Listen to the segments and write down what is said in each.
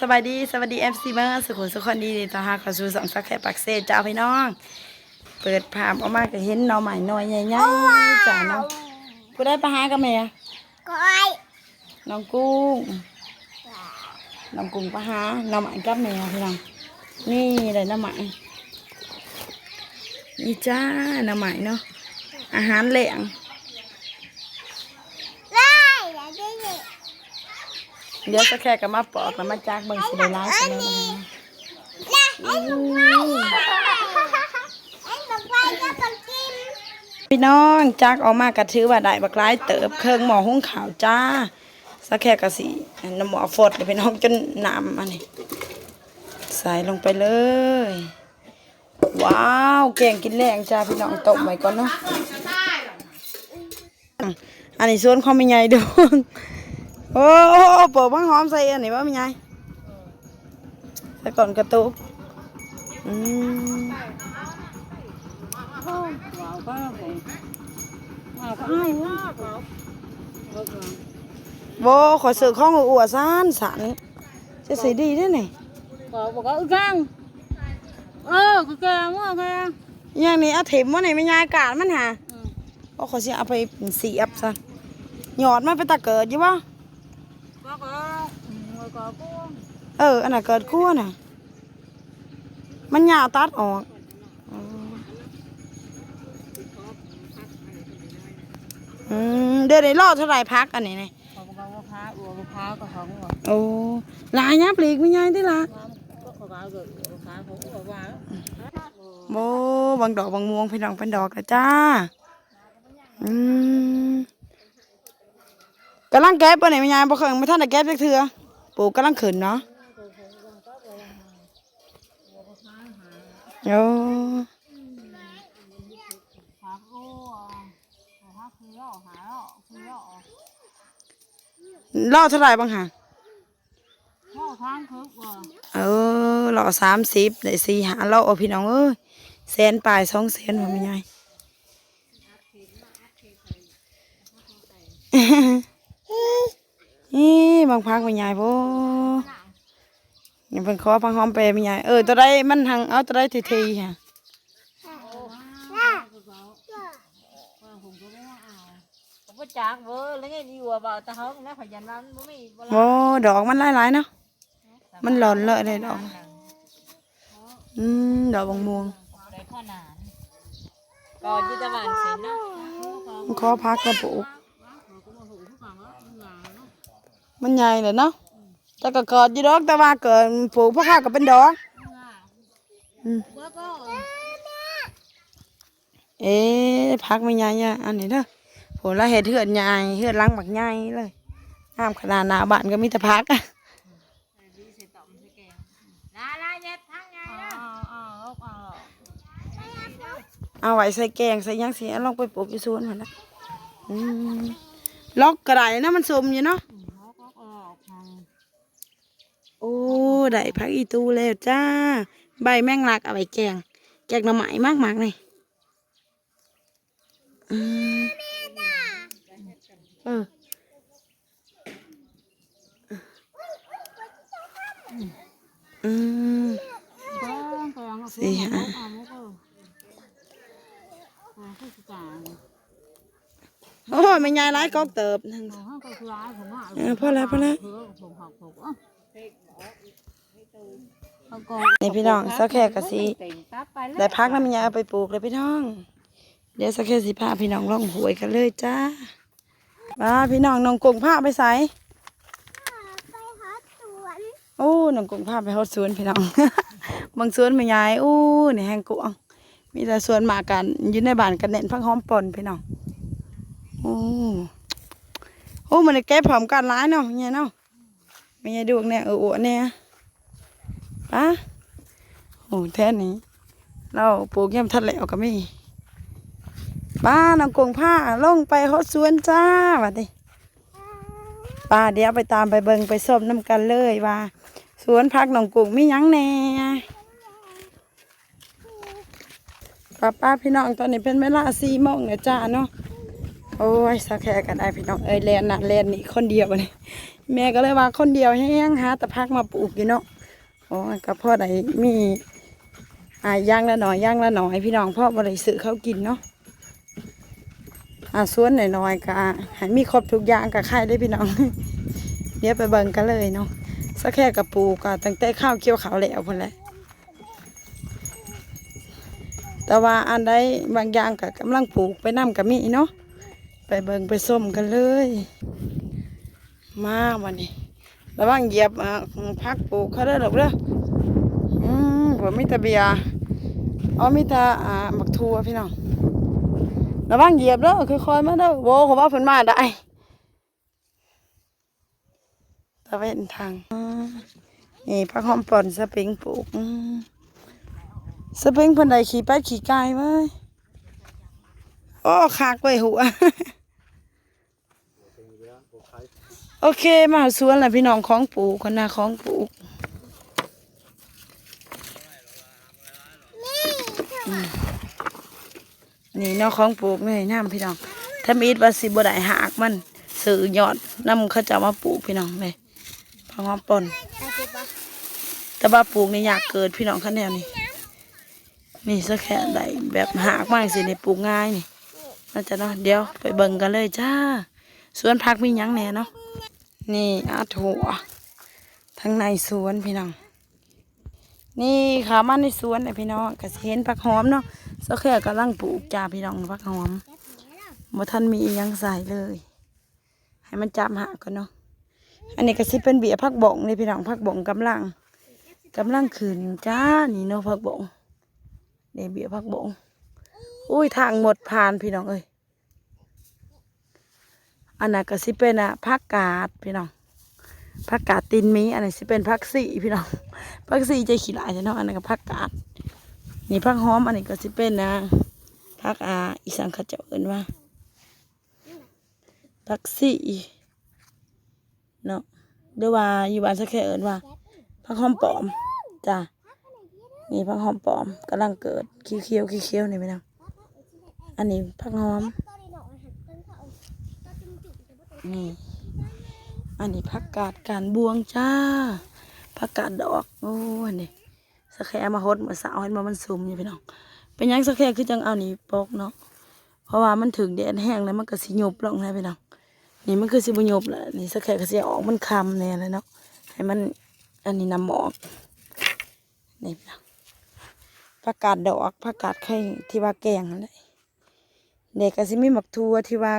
สวัสดีสวัสดีเอฟซีเมอร์สุขุมสุขคนดีต่อหาเข้าสู่สองสักแค่ปักเซจ้าพี่น้อง เปิดภาพออกมาก็เห็นหน่อใหม่หน่อยใหญ่ๆจ้าเนาะกูได้ไปหากับแม่ก้อยน้องกุ้งน้องกุ้งไปหาหน่อใหม่กับแม่พี่น้องนี่เลยหน่อใหม่นี่จ้าหน่อใหม่เนาะอาหารแหลง ไล่อย่าได้เลย เดี๋ยวสักแค่ก็มาปอกแล้วมาจากเบิ่งสิได้ร้ายสิแล้วนะคะไอ้หนุ่มไปไอ้หนุ่มไปก็ต้องกินพี่น้องจักออกมากระถือว่าได้บักร้ายเติบเครื่องหมอหุงข่าวจ้าสักแค่กระสีน้ำหมอฟดพี่น้องจนน้ำอันนี้ใส่ลงไปเลย ว้าวแกงกินแรงจ้าพี่น้องตบไว้ก่อนเนาะอันนี้ส่วนความเป็นไงดูโอ้ โอ้โอเปิดบ้างหอมใส่อันนี้ว่าเป็นไงใส่ก่อนกระตุกอืมโบขอซื้อของอัวซานสันจะสีดีด้วยนี่ có một cái răng ơ cái kè mua kè อย่างนี้เอาเถิมว่าไหนไม่ยายกาดมันหาโอ้ขอเสิเอาไปเสียบซะหยอดมันไปตะเกิดยู่บ่ người có cô เออ อันน่ะเกิดคั่วน่ะ มันยาวตัดออกอ๋ออืมเดี๋ยวได้รอดเท่าไหร่พักอันนี้นี่ có một cái phá ủa cái phá có không rồi โอ้หลายนะปลีกไม่ยายได้ละ có có cái rồi cái phá cũng có qua โบบางดอกบางม่วงเป็นดอกเป็นดอกแล้วจ้า อืมกำลังแก๊บปะเนี่ยแม่ยายบ่เคยไม่ท่านได้แก๊บจักเทื่อ ปูกกำลังขึ้นเนาะโอ้ล่อเท่าไหร่บ้างฮะเออล่อสามสิบได้สี่หาล่อพี่น้องเอ้ยแสนปลายสองแสนผมไม่ยาย นี่บางพักไม่ยายโบยังเป็นขอพังหอมไปไม่ยายเออตัวใดมันหังเอาตัวใดทีทีๆฮะ không có chạc với lấy cái đi qua vào ta hớt nó phải dành lắm bố mày โอ้ดอกมันหลายๆเนาะมันหล่นเลยเลยดอกอืมดอกบางม่วง để kho nản còn như ta bàn xịn đó มันขอพักกระปุก มันใหญ่เลยเนาะแต่ก็เกิดอยู่ดอกแต่ว่าเกิดปลูกพวกข้าวก็เป็นดอกอืม bữa có เอ๊ะพักไม่ใหญ่อะอันนี้เด้อผลละเห็ดเหือดใหญ่เหือดลังบักใหญ่เลยงามขนาดหนาบ้านก็มีแต่พักอะ là là nhật thằng ngày đó ờ ờ ờ เอาไว้ใส่แกงใส่หยังสิเอาลองไปปลูกที่สวนมันนะอืมล็อกกระไดนะมันสมอยู่เนาะ ได้พักอีตูแล้วจ้า ใบแมงลักเอาไว้แกง แกงหน่อไม้มากมากๆเลยอืมเอออืม có cái nó Gì hả? à nó có à cái cả โอ้ยไม่ยายร้ายก็เติบนั่น nó có cái lá của nó เออพอแล้วพอแล้ว นี่พี่น้องสักแค่กะสิ tiền táp bay ได้พักแล้วแม่ยายเอาไปปลูกเลยพี่น้อง เดี๋ยวสักแค่สิพาพี่น้องล่องหวยกันเลยจ้ามาพี่น้องน้องกงผ้าไปใส่ไปหาสวนโอ้น้องกงผ้าไปฮอดสวนพี่น้อง บางสวนแม่ยายโอ้นี่แห้งกวางมีแต่สวนหมากกันอยู่ในบ้านกันเน้นพักหอมป่นพี่น้องโอ้โอ้มันได้แก้พร้อมกันร้ายเนาะเนี่ยเนาะแม่ยายดูเนี่ยเอออวเนี่ย ปะโอ้แท้นี้ เราปลูกย่ำทัดแล้วก็มีป้าน้องกงผ้าลงไปฮอดสวนจ้าวัดดิป้าเดี๋ยวไปตามไปเบิงไปส้มน้ำกันเลยว่าสวนพักน้องกงมีหยังแน่ป้าป้าพี่น้องตอนนี้เป็นเวลาสี่โมงเนี่ยจ้าเนาะโอ้ยสักแค่กันได้พี่น้องเอ้ยแลนน่ะแลนนี่คนเดียววันนี้แม่ก็เลยว่าคนเดียวแห้งหาแต่พักมาปลูกอยู่เนาะ โอ้ยก็พ่อไหนมีอ่าย่างละหน่อยย่างละหน่อยพี่น้องพ่อบริสุทธิ์เขากินเนาะอาสวนหน่อยๆก็ให้มีครบทุกอย่างกับไข่ได้พี่น้องเดี๋ยวไปเบิ่งกันเลยเนาะสักแค่กับปูกก็ตั้งแต่ข้าวเกี่ยวขาวแล้วพุ่นแหละแต่ว่าอันใดบางอย่างก็กำลังปลูกไปนำกับมีเนาะไปเบิ่งไปส้มกันเลย มาวันนี้ ระวังเหยียบอ่าพักปลูกเขาได้หรอกเด้ออืมผมมีตะเบียร์อ๋อมีตาอ่าบักทัวพี่น้องระวังเหยียบเด้อค่อยๆมาเด้อโว้เขาว่าเพิ่นมาได้ตะเวนทางนี่พักหอมปอนสปริงปลูกสปริงพิ่นไดขี่ไปขี่ไกลไว้ยโอ้ขากไว้หัว โอเค มาสวนแหละพี่น้องของปลูกคนนาของปลูกอืมนี่เนาะของปลูกนี่น้ำพี่น้องถ้ามีดว่าสิบ่ได้หากมันสื่อยอดน้ำเขาจะเอามาปลูกพี่น้องเลยพอหอมปนอาสิบะแต่ว่าปลูกนี่อยากเกิดพี่น้องคะแนนนี่นี่สักแค่ใดแบบหากมากสินี่ปลูกง่ายนี่น่าจะเนาะเดี๋ยวไปเบิ่งกันเลยจ้า สวนผักมียังแหน่เนาะนี่อาถั่วทั้งในสวนพี่น้องนี่ขามาในสวนเลยพี่น้องก็เห็นผักหอมเนาะสักแค่กำลังปลูกจ้าพี่น้องผักหอมบ่ทันมียังใส่เลย ให้มันจับหาก่อนเนาะอันนี้ก็สิเป็นเบียผักบ่งเลยพี่น้องผักบ่งกำลังกำลังขึ้นจ้านี่เนาะผักบ่งนี่เบียผักบ่งอุ้ยทางหมดผ่านพี่น้องเอ้ย อันนั้นก็สิเป็นอะผักกาดพี่น้องผักกาดตินมีอันนี้สิเป็นผักสีพี่น้องผักสีใจขี้หลายใช่เนาะอันนั้นก็ผักกาดนี่ผักหอมอันนี้ก็สิเป็นนะผักอาอีสังขเจะเอิ้นว่าผักสีเนาะหรือว่าอยู่บ้านสักแค่เอิ้นว่าผักหอมปลอมจ้ะนี่ผักหอมปลอมกำลังเกิดเขียวเขียวๆเขียวๆนี่พี่น้องอันนี้ผักหอม นี่ อันนี้ผักกาดการบวงจ้าผักกาดดอกโอ้อันนี้สแคมาฮดมาสาวให้มามันซุ่มอยู่พี่น้องเป็นยังสแคคือจังเอานี่ปอกเนาะเพราะว่ามันถึงแดดแห้งแล้วมันก็สิหยบลงนะพี่น้องนี่มันคือสิบหยบแหละนี่สแคก็สิเอออกมันคำเนี่ยเลยเนาะให้มันอันนี้นำหมอกนี่พี่น้องผักกาดดอกผักกาดไข่ที่ว่าแกงนั่นแหละเด็กก็สิมีหมักทัวที่ว่า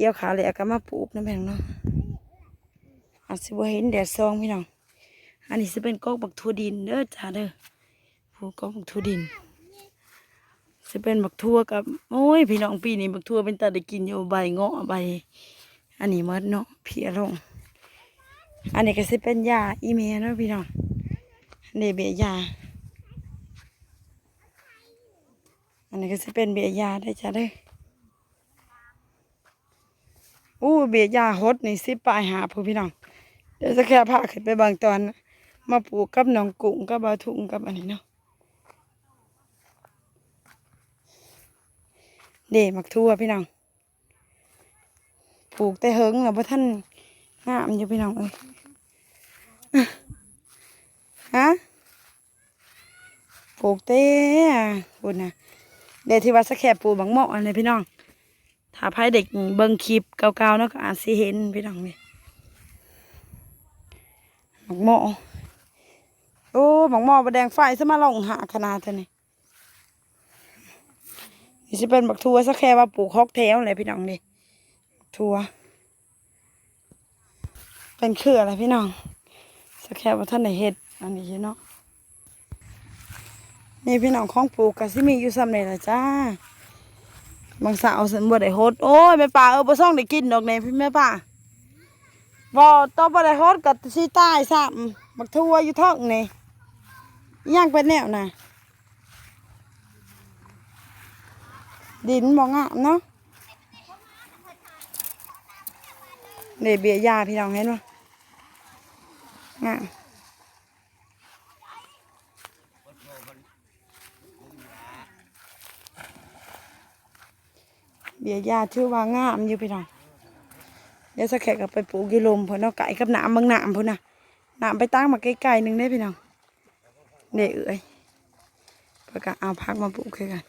เกี่ยวขาเลยก็มาปลูกนะพี่น้องเนาะอาจสิบ่เห็นแดดซองพี่น้อง อันนี้สิเป็นกอกบักทั่วดินเด้อจ้าเด้อผูกกอกบักทั่วดินสิเป็นบักทั่วกับโอ้ยพี่น้องปีนี้บักทั่วเป็นตาได้กินอยู่ใบเงาะใบ อันนี้มดเนาะเพียลง อันนี้ก็สิเป็นยาอีเมเนาะพี่น้องอันนี้เบียยา อันนี้ก็สิเป็นเบียยาได้จ้าเด้อ อู้เบียยาฮดนี่สิปลายหาผู้พี่น้อง เดี๋ยวจะแค่พาขึ้นไปบางตอน มาปลูกกับน้องกุ้งกับบาทุงกับอันนี้เนาะเด่มักทั่วพี่น้อง ปลูกแต่เฮิงแล้วพ่ท่านงามอยู่พี่น้องเอ้ยฮะปลูกเต้บุญนะเดี๋ยวที่วัดสะแคบปลูกบางหม้ออันนี้พี่น้อง ถ้าพายเด็กเบิ่งคลิปเก่าๆเนาะก็อาจสิเห็นพี่น้องนี่หมกหม้อโอ้หมกหม้อประแดงไฟซะมาลงหาขนาดเท่านี้นี่จะเป็นบักทัวสักแค่ว่าปลูกฮอกแถวเลยพี่น้องนี่ทัวเป็นเครืออะไรพี่น้องสักแค่ว่าท่านไหนเห็ดอันนี้เนาะนี่พี่น้องของปลูกก็สิมีอยู่ซ้ำเลยละจ้า บางสาวสันบ่ได้โฮดโอ้ยแม่ป่าเออบ่ซ่องได้กินดอกแน่พี่แม่ป่าบ่ต่อบ่ได้โฮดกับสิตายซ้ำบักทั่วอยู่ท้องนี่อิหยังเป็นแนวน่ะดินบ่งามเนาะนี่เบียยาพี่น้องเห็นบ่งาม บียยาถือว่างามอยู่พี่น้องเดี๋ยวสักแขกก็ไปปลูกยีลมพุ่นเนาไก่กับน้ำบางหน้ำพุ่นน่ะน้ำไปตั้งมาใกล้ๆหนึ่งได้พี่น้องเด็กเอ้ยเพื่อก็เอาพักมาปลูกคือกัน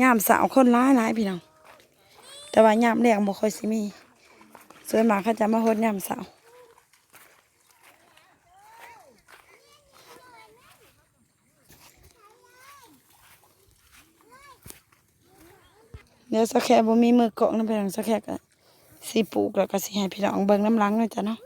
ยามสาวคนร้ายหลายพี่น้องแต่ว่ายามแรงบ่ค่อยสิมีส่วนมากเขาจะมาโฮดยามสาว เดี๋ยวสักแค่บ่มีมือเกาะนะพี่น้องสักแค่ก็สีปลูกแล้วก็สีให้พี่น้องเบิ่งน้ำลังเลยจ้ะเนาะ